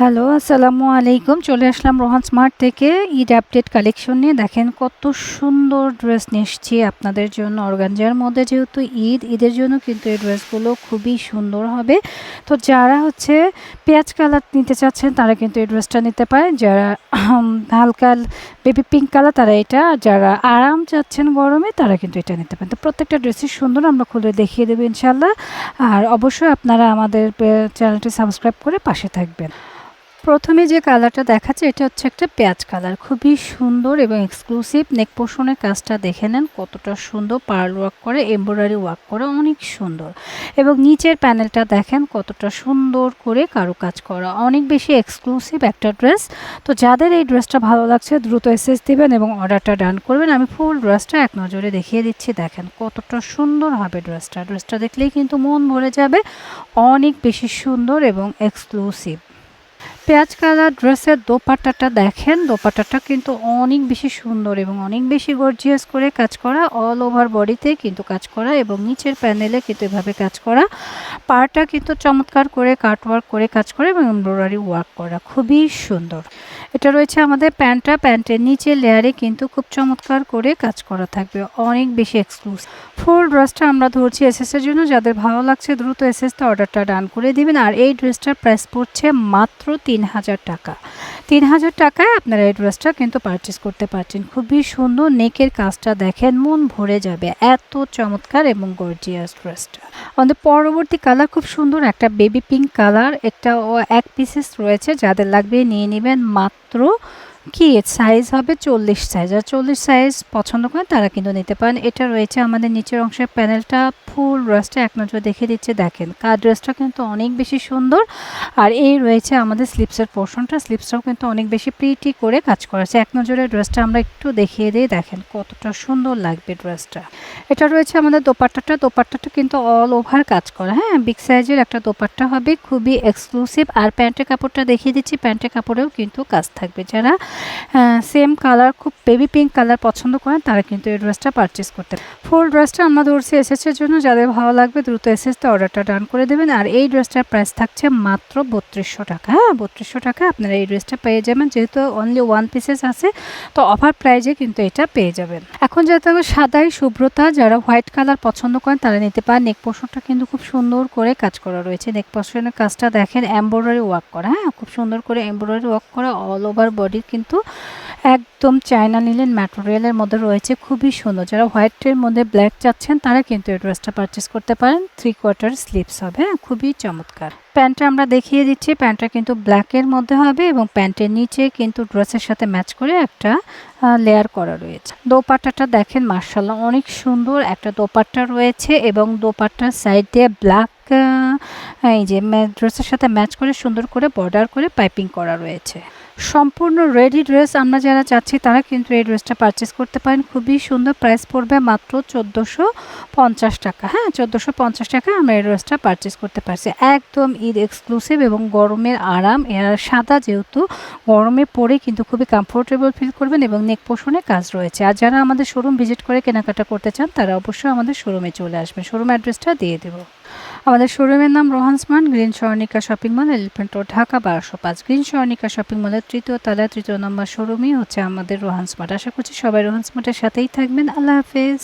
Hello, আসসালামু আলাইকুম। চলে আসলাম রোহান স্মার্ট থেকে। ঈদ আপডেট কালেকশন নিয়ে। দেখেন কত সুন্দর ড্রেস নিয়ে আপনাদের জন্য। অর্গানজার মধ্যে যেহেতু ঈদ, ঈদের জন্য কিন্তু এই ড্রেসগুলো খুবই সুন্দর হবে। তো যারা হচ্ছে পেঁয়াজ কালার নিতে চাচ্ছেন, তারা কিন্তু এই ড্রেসটা নিতে পারেন। যারা হালকা বেবি পিঙ্ক কালার, তারা এটা। যারা আরাম চাচ্ছেন গরমে, তারা কিন্তু এটা নিতে পারেন। তো প্রত্যেকটা ড্রেসই সুন্দর, আমরা খুলে দেখিয়ে দেবো ইনশাল্লাহ আর অবশ্যই আপনারা আমাদের চ্যানেলটি সাবস্ক্রাইব করে পাশে থাকবেন। প্রথমে যে কালারটা দেখাচ্ছে, এটা হচ্ছে একটা পেঁয়াজ কালার। খুবই সুন্দর এবং এক্সক্লুসিভ নেক পোষণের কাজটা দেখে নেন, কতটা সুন্দর পার্ল ওয়ার্ক করে এমব্রয়ডারি ওয়ার্ক করে, অনেক সুন্দর। এবং নিচের প্যানেলটা দেখেন, কতটা সুন্দর করে কারু কাজ করা। অনেক বেশি এক্সক্লুসিভ একটা ড্রেস তো যাদের এই ড্রেসটা ভালো লাগছে, দ্রুত এসএস দিবেন এবং অর্ডারটা ডান করবেন। আমি ফুল ড্রেসটা এক নজরে দেখিয়ে দিচ্ছি, দেখেন কতটা সুন্দর হবে ড্রেসটা ড্রেসটা দেখলেই কিন্তু মন ভরে যাবে। অনেক বেশি সুন্দর এবং এক্সক্লুসিভ পেঁয়াজ কালার ড্রেসের দোপাট্টাটা দেখেন, দোপাট্টাটা কিন্তু অনেক বেশি সুন্দর এবং অনেক বেশি গর্জিয়াস করে কাজ করা অল ওভার বডিতে কিন্তু কাজ করা এবং নিচের প্যানেলে কিন্তু এভাবে কাজ করা। পাটা কিন্তু চমৎকার করে কাটওয়ার্ক করে কাজ করা এবং এমব্রয়ডারি ওয়ার্ক করা, খুবই সুন্দর। এটা রয়েছে আমাদের প্যান্টটা। প্যান্টের নিচে লেয়ারে কিন্তু খুব চমৎকার করে কাজ করা থাকবে। অনেক বেশি এক্সক্লুসিভ ফুল ড্রেসটা আমরা ধরছি এসএস এর জন্য। যাদের ভালো লাগছে দ্রুত এসএসটা অর্ডারটা ডান করে দিবেন। আর এই ড্রেসটার প্রাইস পড়ছে মাত্র তিন হাজার টাকা। তিন হাজার টাকায় আপনারা এই ড্রেসটা কিন্তু পারচেস করতে পারছেন। খুবই সুন্দর নেকের কাজটা দেখেন, মন ভরে যাবে। এত চমৎকার এবং গর্জিয়াস ড্রেসটা আমাদের পরবর্তী কালার খুব সুন্দর একটা বেবি পিঙ্ক কালার একটা এক পিসেস রয়েছে। যাদের লাগবে নিয়ে নেবেন মাত্র သူတို့ কি সাইজ হবে? চল্লিশ সাইজ আর চল্লিশ সাইজ পছন্দ করেন তারা কিন্তু নিতে পারেন। এটা রয়েছে আমাদের নিচের অংশের প্যানেলটা ফুল ড্রেসটা এক নজর দেখে দিচ্ছে, দেখেন। কার ড্রেসটা কিন্তু অনেক বেশি সুন্দর। আর এই রয়েছে আমাদের স্লিপসের পোর্শনটা স্লিপসটাও কিন্তু অনেক বেশি প্রিটি করে কাজ করা আছে। এক নজরে ড্রেসটা আমরা একটু দেখিয়ে দিই, দেখেন। কতটা সুন্দর লাগবে ড্রেসটা এটা রয়েছে আমাদের দোপাট্টাটা। দোপাট্টাটা কিন্তু অল ওভার কাজ করা। হ্যাঁ বিগ সাইজের একটা দোপাট্টা হবে। খুবই এক্সক্লুসিভ আর প্যান্টের কাপড়টা দেখিয়ে দিচ্ছি। প্যান্টের কাপড়েও কিন্তু কাজ থাকবে। যারা সেম কালার খুব বেবি পিঙ্ক কালার পছন্দ করেন, তারা কিন্তু এই ড্রেসটা পারচেস করতে ফুল ড্রেসটা আমরা ধরছি এসেসের জন্য, যাদের ভালো লাগবে দ্রুত এসএসতে অর্ডারটা ডান করে দেবেন। আর এই ড্রেসটার প্রাইস থাকছে মাত্র বত্রিশশো টাকা। হ্যাঁ বত্রিশশো টাকা আপনারা এই ড্রেসটা পেয়ে যাবেন, যেহেতু অনলি ওয়ান পিসেস আছে, তো অফার প্রাইজে কিন্তু এটা পেয়ে যাবেন। এখন যাতে সাদাই শুভ্রতা। যারা হোয়াইট কালার পছন্দ করেন, তারা নিতে পারেন। নেক পোর্শনটা কিন্তু খুব সুন্দর করে কাজ করা রয়েছে। নেক পোর্শনের কাজটা দেখেন এমব্রয়ডারি ওয়ার্ক করা। হ্যাঁ খুব সুন্দর করে এমব্রয়ডারি ওয়ার্ক করা অল ওভার বডি কিন্তু একদম চায়না নিলেন ম্যাটেরিয়ালের মধ্যে রয়েছে খুবই সুন্দর। যারা হোয়াইটের মধ্যে ব্ল্যাক চাচ্ছেন, তারা কিন্তু এই ড্রেসটা পারচেস করতে পারেন। থ্রি কোয়ার্টার স্লিপস হবে হ্যাঁ খুবই চমৎকার। প্যান্টটা আমরা দেখিয়ে দিচ্ছি। প্যান্টটা কিন্তু ব্ল্যাকের মধ্যে হবে এবং প্যান্টের নিচে কিন্তু ড্রেসের সাথে ম্যাচ করে একটা লেয়ার করা রয়েছে। দোপাট্টাটা দেখেন মার্শাল্লাহ অনেক সুন্দর একটা দোপাট্টা রয়েছে এবং দোপাট্টার সাইড দিয়ে ব্ল্যাক এই যে ড্রেসের সাথে ম্যাচ করে সুন্দর করে বর্ডার করে পাইপিং করা রয়েছে। সম্পূর্ণ রেডি ড্রেস আমরা যারা চাচ্ছি, তারা কিন্তু এই ড্রেসটা পারচেস করতে পারেন। খুবই সুন্দর প্রাইস পড়বে মাত্র চোদ্দোশো পঞ্চাশ টাকা। হ্যাঁ চোদ্দোশো পঞ্চাশ টাকা আমরা এই ড্রেসটা পারচেস করতে পারছি। একদম ঈদ এক্সক্লুসিভ এবং গরমের আরাম। এর সাদা যেহেতু, গরমে পরে কিন্তু খুবই কমফোর্টেবল ফিল করবেন এবং নেক পোষণে কাজ রয়েছে। আর যারা আমাদের শোরুম ভিজিট করে কেনাকাটা করতে চান, তারা অবশ্যই আমাদের শোরুমে চলে আসবেন। শোরুম অ্যাড্রেসটা দিয়ে দেবো। আমাদের শোরুমের নাম Rohan smart green Swarnika shopping mall elephant road, Dhaka বারোশো পাঁচ। গ্রিন স্বর্ণিকা শপিং মলের তৃতীয় তালা, তৃতীয় নম্বর শোরুমই হচ্ছে আমাদের রোহান স্মার্ট আশা করছি সবাই রোহান স্মার্টের সাথেই থাকবেন। আল্লাহ হাফেজ।